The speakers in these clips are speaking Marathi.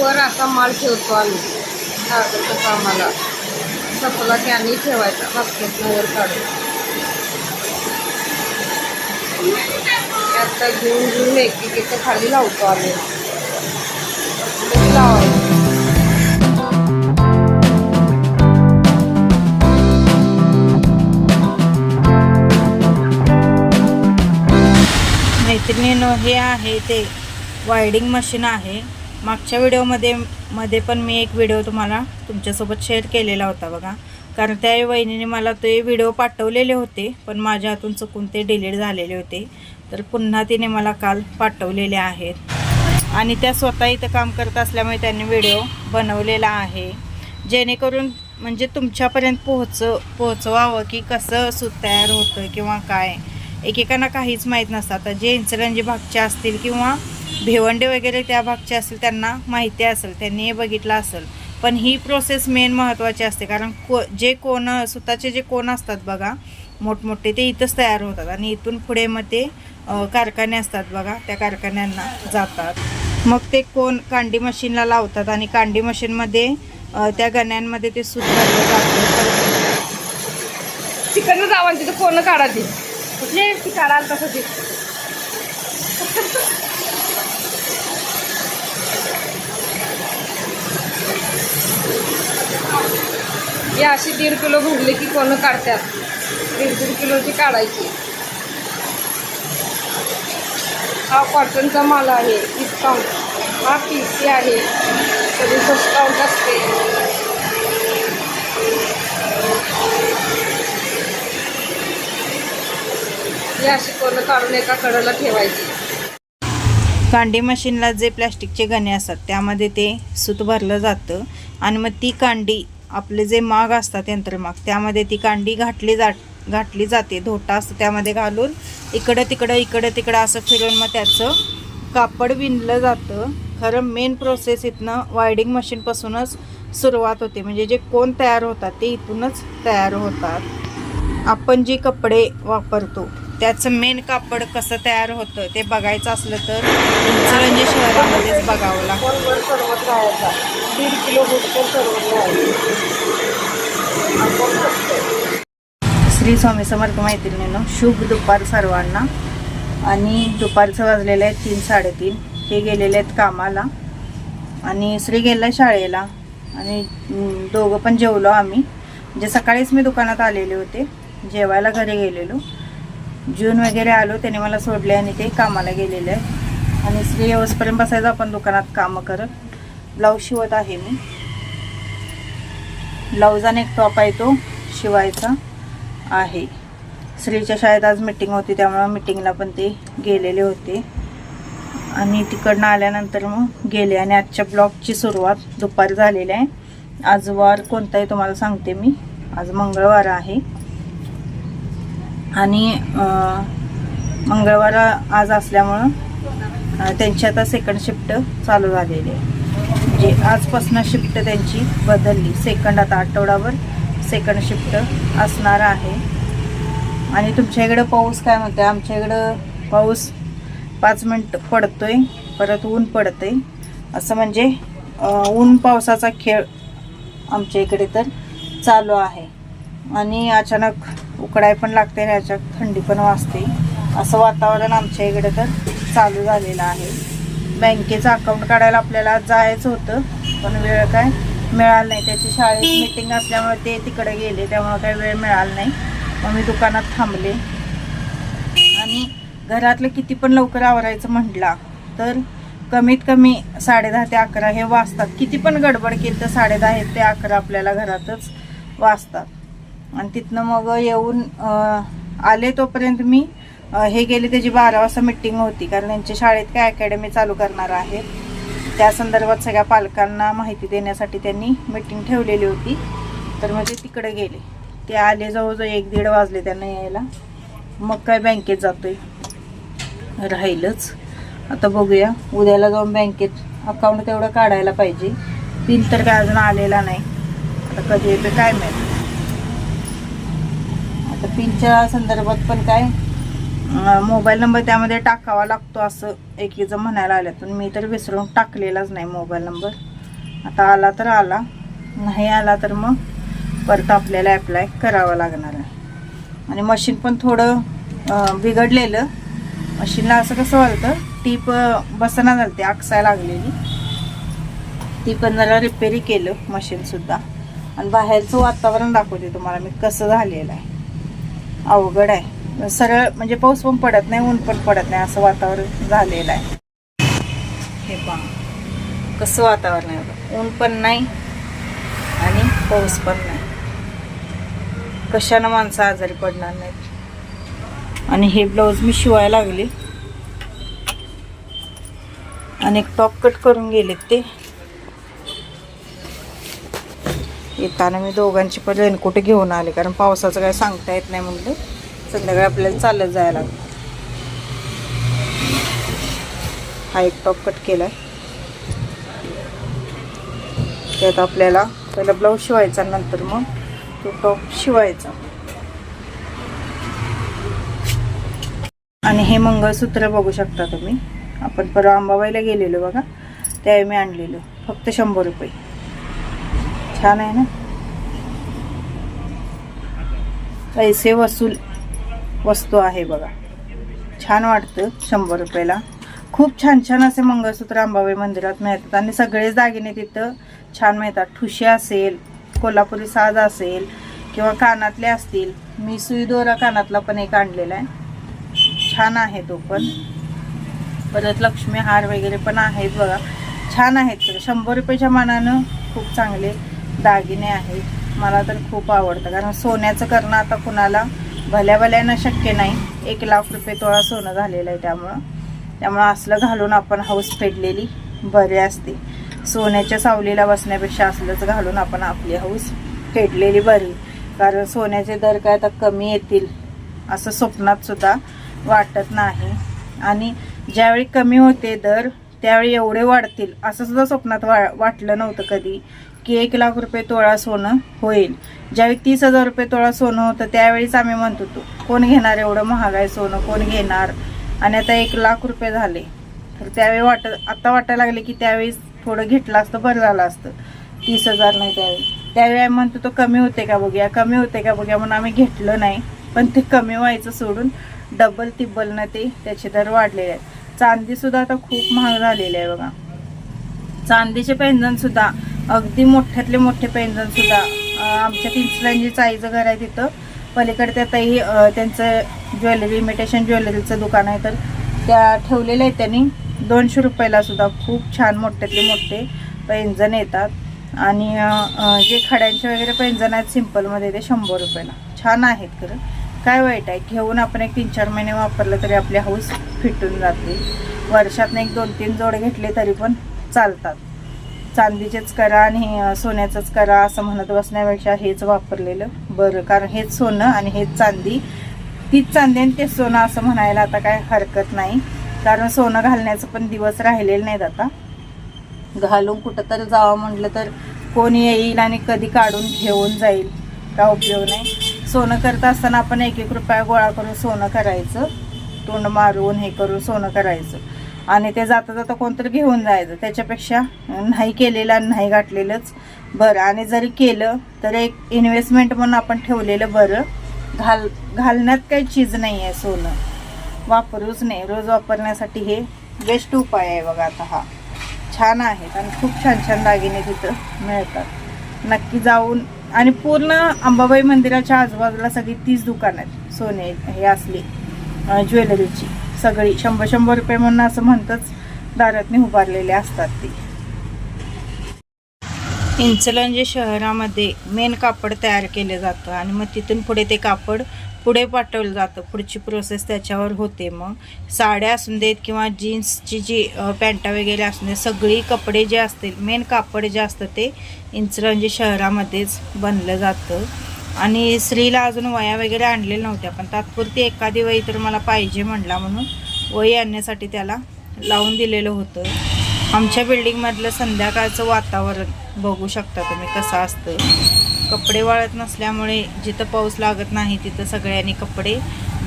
वर असा माल ठेवतो आम्ही. लागत तसं आम्हाला सपला की आणि ठेवायचा. बास्केट वर काढून. आता घेऊन घेऊन एक एक खाली लावतो आम्ही. लावायचं. मैत्रिणीनं हे आहे ते वायडिंग मशीन आहे. मागच्या व्हिडिओमध्ये मध्ये पण मी एक व्हिडिओ तुम्हाला तुमच्यासोबत शेअर केलेला होता बघा. कारण त्या वहिनीने मला ते व्हिडिओ पाठवलेले होते पण माझ्या हातून चुकून ते डिलीट झालेले होते. तर पुन्हा तिने मला काल पाठवलेले आहेत. आणि त्या स्वतः इथं काम करत असल्यामुळे त्यांनी व्हिडिओ बनवलेला आहे. जेणेकरून म्हणजे तुमच्यापर्यंत पोहोच पोहोचवावं की कसं सूत तयार होतं किंवा काय. एकेकांना काहीच माहीत नसतं. आता जे इंचलंजी भागचे असतील किंवा भिवंडे वगैरे त्या भागचे असतील त्यांना माहिती असेल त्यांनी हे बघितलं असेल. पण ही प्रोसेस मेन महत्त्वाची असते कारण को जे कोण सुताचे जे कोण असतात बघा मोठमोठे ते इथंच तयार होतात आणि इथून पुढे मग ते कारखाने असतात बघा त्या कारखान्यांना जातात. मग ते कोण कांडी मशीनला लावतात आणि कांडी मशीनमध्ये त्या गण्यांमध्ये ते सूत भरलं जातं तिकडनं जावा तिथं कोण काढा ती. कुठले? ती काढाल तसं ती. ही अशी दीड किलो भरली की कोण काढतात? दीड दीड किलोची काढायची. हा कॉटनचा माल आहे डिस्काउंट हा पी सी आहे. तरी डिस्काउंट असते. ही अशी कोण काढून एका कडेला ठेवायची. कांडी मशीनला जे प्लॅस्टिकचे गणे असतात त्यामध्ये ते सूत भरलं जातं आणि मग ती कांडी आपले जे माग असतात यंत्रमाग त्यामध्ये ती कांडी घातली जा घातली जाते. धोटा असतो त्यामध्ये घालून इकडं तिकडं इकडं तिकडं असं फिरून मग त्याचं कापड विणलं जातं. खरं मेन प्रोसेस इथनं वायडिंग मशीनपासूनच सुरुवात होते. म्हणजे जे कोण तयार होतात ते इथूनच तयार होतात. आपण जे कपडे वापरतो त्याचं मेन कापड कसं तयार होतं ते बघायचं असलं तर इचलकरंजी शहरामध्येच बघावं लागतं. राहायचा दीड किलो श्री स्वामी समर्थ मैत्रिणीनं शुभ दुपार सर्वांना. आणि दुपारचं वाजलेलं आहे तीन साडेतीन. हे गेलेले आहेत कामाला. आणि श्री गेला शाळेला. आणि दोघं पण जेवलो आम्ही. म्हणजे सकाळीच मी दुकानात आलेले होते. जेवायला घरी गेलेलो. जून वगैरे आलो त्याने मला सोडले आणि ते कामाला गेलेले आहे आणि श्री येऊसपर्यंत बसायचं आपण दुकानात कामं करत. ब्लाऊज शिवत आहे मी. ब्लाऊज आणि एक टॉप आहे तो शिवायचा आहे. श्रीच्या शाळेत आज मिटिंग होती त्यामुळं मिटिंगला पण ते गेलेले होते. आणि तिकडनं आल्यानंतर मग गेले. आणि आजच्या ब्लॉगची सुरुवात दुपारी झालेली आहे. आज वार कोणता आहे तुम्हाला सांगते मी. आज मंगळवार आहे. आणि मंगळवार आज असल्यामुळं त्यांची आता सेकंड शिफ्ट चालू झालेली आहे. म्हणजे आजपासून शिफ्ट त्यांची बदलली. सेकंड आता आठवडाभर सेकंड शिफ्ट असणार आहे. आणि तुमच्या इकडं पाऊस काय म्हणतोय? आमच्या इकडं पाऊस पाच मिनटं पडतोय. परत ऊन पडतंय. असं म्हणजे ऊन पावसाचा खेळ आमच्या इकडे तर चालू आहे. आणि अचानक उकडाय पण लागते आणि अचानक थंडी पण वाजते. असं वातावरण आमच्या इकडे तर चालू झालेलं आहे. बँकेचं अकाउंट काढायला आपल्याला जायचं होतं पण वेळ काय मिळाला नाही. त्याची शाळेत मीटिंग असल्यामुळे ते तिकडे गेले त्यामुळे काही वेळ मिळाला नाही. मग मी दुकानात थांबले. आणि घरातलं किती पण लवकर आवरायचं म्हटला तर कमीत कमी साडेदहा ते अकरा हे वाजतात. किती पण गडबड केली तर साडेदहा ते अकरा आपल्याला घरातच वाजतात. आणि तिथनं मग येऊन आले तोपर्यंत मी हे गेले त्याची बारा वाजता मिटिंग होती. कारण त्यांच्या शाळेत काय अकॅडमी चालू करणार आहे. त्या संदर्भात सगळ्या पालकांना माहिती देण्यासाठी त्यांनी मिटिंग ठेवलेली होती. तर मग ते तिकडे गेले. ते आले जवळजवळ एक दीड वाजले त्यांना यायला. मग काय बँकेत जातोय. राहीलच. आता बघूया. उद्याला जाऊन बँकेत अकाउंट तेवढं काढायला पाहिजे. बिल तर काय अजून आलेला नाही. आता कधी येतं काय माहिती. आता पिनच्या संदर्भात पण काय मोबाईल नंबर त्यामध्ये टाकावा लागतो असं एक म्हणायला आलं पण मी तर विसरून टाकलेलाच नाही मोबाईल नंबर आता आला तर आला नाही आला तर मग परत आपल्याला अप्लाय करावा लागणार आहे. आणि मशीन पण थोडं बिघडलेलं. मशीनला असं कसं व्हालं टीप बसना झालते आकसायला लागलेली. ती पण जरा रिपेरी केलं मशीनसुद्धा आणि बाहेरचं वातावरण दाखवते तुम्हाला मी कसं झालेलं आहे. अवघड आहे. सरळ म्हणजे पाऊस पण पडत नाही ऊन पण पडत नाही असं वातावरण झालेलं आहे. हे पहा. कसं वातावरण आहे ऊन पण नाही आणि पाऊस पण नाही. कशानं माणसं आजारी पडणार नाहीत? आणि हे ब्लाऊज मी शिवायला लागले. आणि एक टॉप कट करून गेलेत ते. येताना मी दोघांची पण रेनकोट घेऊन आले कारण पावसाचं काय सांगता येत नाही म्हणलं. संध्याकाळी आपल्याला चालत जायला लागलं हा एक टॉप कट केला त्यात आपल्याला पहिला ब्लाऊज शिवायचा नंतर मग तो टॉप शिवायचा. आणि हे मंगळसूत्र बघू शकता तुम्ही. आपण परवा अंबाबाईला गेलेलो बघा त्यावेळी मी आणलेलं. फक्त शंभर रुपये. छान आहे ना? पैसे वसूल वस्तू आहे बघा. छान वाटतं शंभर रुपयाला. खूप छान छान असे मंगळसूत्र अंबाबाई मंदिरात मिळतात. आणि सगळेच दागिने तिथं छान मिळतात. ठुशी असेल कोल्हापुरी साज असेल किंवा कानातले असतील. मी सुई दोरा कानातला पण एक आणलेला आहे. छान आहे तो पण. परत लक्ष्मी हार वगैरे पण आहेत बघा. छान आहेत तर शंभर रुपयाच्या मानानं खूप चांगले दागिने आहेत मला तर खूप आवडतं. कारण सोन्याचं करणं आता कुणाला भल्या भल्यानं शक्य नाही. एक लाख रुपये तोळा सोनं झालेलं आहे त्यामुळं. त्यामुळं असलं घालून आपण हाऊस फेडलेली बरी असते. सोन्याच्या सावलीला बसण्यापेक्षा असलंच घालून आपण आपली हाऊस फेडलेली बरी. कारण सोन्याचे दर काय आता कमी येतील असं स्वप्नात सुद्धा वाटत नाही. आणि ज्यावेळी कमी होते दर त्यावेळी एवढे वाढतील असं सुद्धा स्वप्नात वा वाटलं नव्हतं कधी की एक लाख रुपये तोळा सोनं होईल. ज्यावेळी तीस हजार रुपये तोळा सोनं होतं त्यावेळीच आम्ही म्हणत होतो कोण घेणार एवढं महाग आहे सोनं? कोण घेणार? आणि आता एक लाख रुपये झाले. तर त्यावेळी वाट आत्ता वाटायला लागले की त्यावेळी थोडं घेतलं असतं बरं झालं असतं. तीस हजार नाही त्यावेळी. त्यावेळी आम्ही म्हणतो तो कमी होते का बघूया? कमी होते का बघूया? म्हणून आम्ही घेतलं नाही. पण ते कमी व्हायचं सोडून डबल तिब्बलनं ते त्याचे दर वाढलेले आहेत. चांदीसुद्धा आता खूप महाग झालेली आहे बघा. चांदीचे पेंजन सुद्धा अगदी मोठ्यातले मोठे पेंजन सुद्धा आमच्या तिसऱ्यांची चाईचं घर आहे तिथं पलीकडे त्यातही त्यांचं ज्वेलरी इमिटेशन ज्वेलरीचं दुकान आहे तर त्या ठेवलेल्या आहेत त्यांनी. दोनशे रुपयाला सुद्धा खूप छान मोठ्यातले मोठे पैंजण येतात. आणि जे खड्यांचे वगैरे पैंजण आहेत सिम्पलमध्ये ते शंभर रुपयाला. छान आहेत खरं. काय वाईट आहे? घेऊन आपण एक तीन चार महिने वापरलं तरी आपली हाऊस फिटून जाते. वर्षातनं एक दोन तीन जोड घेतले तरी पण चालतात. चांदीचेच करा आणि सोन्याचंच करा असं म्हणत बसण्यापेक्षा हेच वापरलेलं बरं. कारण हेच सोनं आणि हेच चांदी. तीच चांदी आणि तेच सोनं असं म्हणायला आता काय हरकत नाही. कारण सोनं घालण्याचं पण दिवस राहिलेले नाहीत आता. घालून कुठं तर जावं म्हटलं तर कोण येईल आणि कधी काढून घेऊन जाईल. का उपयोग नाही. सोनं करत असताना आपण एक एक रुपया गोळा करून सोनं करायचं. तोंड मारून हे करून सोनं करायचं. आणि ते जाता जाता कोणतरी घेऊन जायचं. त्याच्यापेक्षा नाही केलेलं आणि नाही गाठलेलंच बरं. आणि जरी केलं तर एक इन्व्हेस्टमेंट म्हणून आपण ठेवलेलं बरं. घाल घालण्यात काही चीज नाही आहे सोनं. वापरूच नाही. रोज वापरण्यासाठी हे बेस्ट उपाय आहे बघा आता हा. छान आहेत आणि खूप छान छान दागिने तिथं मिळतात. नक्की जाऊन आणि पूर्ण अंबाबाई मंदिराच्या आजूबाजूला सगळी तीच दुकानं आहेत. सोने हे असली. ज्वेलरीची. सगळी शंभर शंभर रुपये म्हणून असं म्हणतच दारातने उभारलेले असतात ती. इंचलंजे शहरामध्ये मेन कापड तयार केलं जातं आणि मग तिथून पुढे ते कापड पुढे पाठवलं जातं. पुढची प्रोसेस त्याच्यावर होते मग. साड्या असून देत किंवा जीन्सची जी पॅन्टा वगैरे असून देत सगळी कपडे जे असतील मेन कापड जे असतं ते इंचलंजे शहरामध्येच बनलं जातं. आणि स्त्रीला अजून वया वगैरे आणलेल्या नव्हत्या पण तात्पुरती एखादी वही तर मला पाहिजे म्हणला म्हणून. वही आणण्यासाठी त्याला लावून दिलेलं होतं. आमच्या बिल्डिंगमधलं संध्याकाळचं वातावरण बघू शकता तुम्ही कसं असतं. कपडे वाळत नसल्यामुळे जिथं पाऊस लागत नाही तिथं सगळ्यांनी कपडे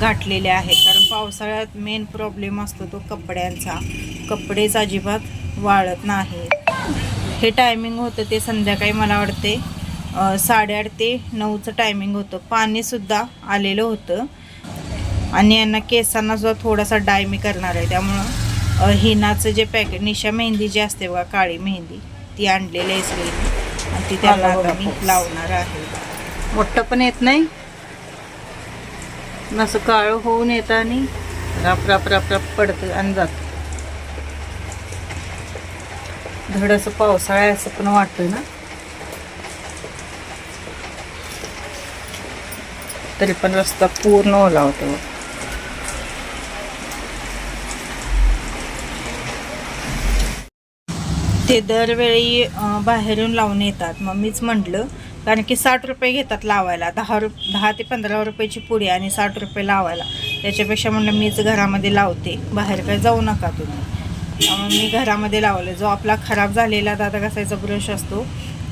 घातलेले आहेत. कारण पावसाळ्यात मेन प्रॉब्लेम असतो तो कपड्यांचा. कपडेच अजिबात वाळत नाही हे टायमिंग होतं ते संध्याकाळी मला वाटते साडेआठ ते नऊचं टायमिंग होतं. पाणीसुद्धा आलेलं होतं. आणि यांना केसांना सुद्धा थोडासा डाय मी करणार आहे. त्यामुळं हिनाचं जे पॅकेट निशा मेहंदी जी असते बघा काळी मेहंदी ती आणलेली आहे सगळी. आणि ती आता मी. लावणार आहे. मोठं पण येत नाही. असं काळं होऊन येतं आणि राप राप राप राप पडतं आणि जात. धड असं पण वाटतं ना. तरी पण रस्ता पूर्ण ओला होतो ते दरवेळी बाहेरून लावून येतात. मग मीच म्हटलं कारण की साठ रुपये घेतात लावायला. दहा रुप दहा ते पंधरा रुपयाची पुडी आणि साठ रुपये लावायला. त्याच्यापेक्षा म्हणलं मीच घरामध्ये लावते. बाहेर काय जाऊ नका तुम्ही. त्यामुळे मी घरामध्ये लावलं. जो आपला खराब झालेला दादा घासायचा ब्रश असतो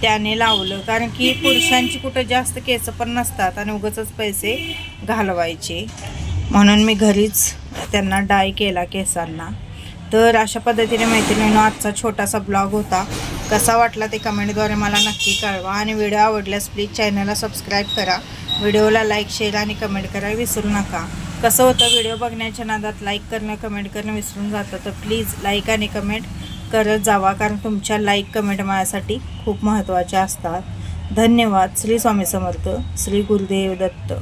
त्याने लावलं. कारण की पुरुषांची कुठं जास्त केस पण नसतात आणि उगाचच पैसे घालवायचे. म्हणून मी घरीच त्यांना डाय केला केसांना. तर अशा पद्धतीने मैत्रिणीनं आजचा छोटासा ब्लॉग होता. कसा वाटला ते कमेंटद्वारे मला नक्की कळवा. आणि व्हिडिओ आवडल्यास प्लीज चॅनलला सबस्क्राईब करा. व्हिडिओला लाईक शेअर आणि कमेंट करा विसरू नका. कसं होतं व्हिडिओ बघण्याच्या नादात लाईक करणं कमेंट करणं विसरून जातं. तर प्लीज लाईक आणि कमेंट करत जावा कारण तुमच्या लाईक कमेंट माझ्यासाठी खूप महत्त्वाच्या असतात. धन्यवाद. श्री स्वामी समर्थ. श्री गुरुदेव दत्त.